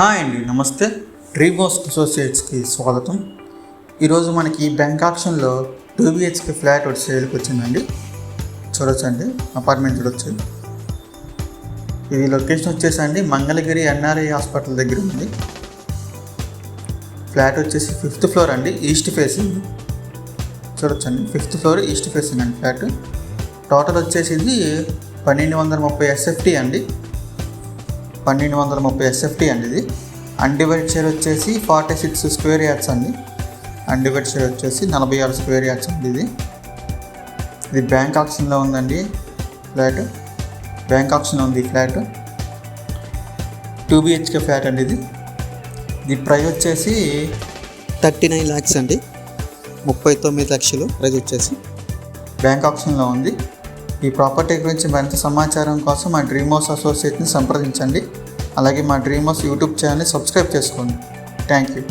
Hi అండి నమస్తే. డ్రీమోస్ అసోసియేట్స్కి స్వాగతం. ఈరోజు మనకి బ్యాంక్ ఆప్షన్లో టూ బిహెచ్కే ఫ్లాట్ ఒకటి సేల్కి వచ్చిందండి. చూడొచ్చండి అపార్ట్మెంట్ చూడొచ్చు. ఇది లొకేషన్ వచ్చేసండి మంగళగిరి ఎన్ఆర్ఐ హాస్పిటల్ దగ్గర ఉంది. ఫ్లాట్ వచ్చేసి ఫిఫ్త్ ఫ్లోర్ అండి ఈస్ట్ ఫేసింగ్. చూడొచ్చండి ఫిఫ్త్ ఫ్లోర్ ఈస్ట్ ఫేసింగ్ అండి ఫ్లాట్. టోటల్ వచ్చేసి ఇది పన్నెండు వందల ముప్పై ఎస్ఎఫ్టీ అండి. పన్నెండు వందల ముప్పై ఎస్ఎఫ్టీ అండి ఇది. అన్డివైడ్ షేర్ వచ్చేసి ఫార్టీ సిక్స్ స్క్వేర్ యార్డ్స్ అండి. అన్డివైడ్ షేర్ వచ్చేసి నలభై ఆరు స్క్వేర్ యార్డ్స్ అండి ఇది. ఇది బ్యాంక్ ఆప్షన్లో ఉందండి ఫ్లాట్. బ్యాంక్ ఆప్షన్లో ఉంది ఫ్లాట్. టూ బిహెచ్కే ఫ్లాట్ అండి ఇది. ఇది ప్రైస్ వచ్చేసి థర్టీ నైన్ ల్యాక్స్ అండి. ముప్పై తొమ్మిది లక్షలు ప్రైస్ వచ్చేసి. బ్యాంక్ ఆప్షన్లో ఉంది. ఈ ప్రాపర్టీ గురించి మరింత సమాచారం కోసం మా డ్రీమ్ హౌస్ అసోసియేట్ని సంప్రదించండి. అలాగే మా డ్రీమ్ హౌస్ యూట్యూబ్ ఛానల్ని సబ్స్క్రైబ్ చేసుకోండి. Thank you.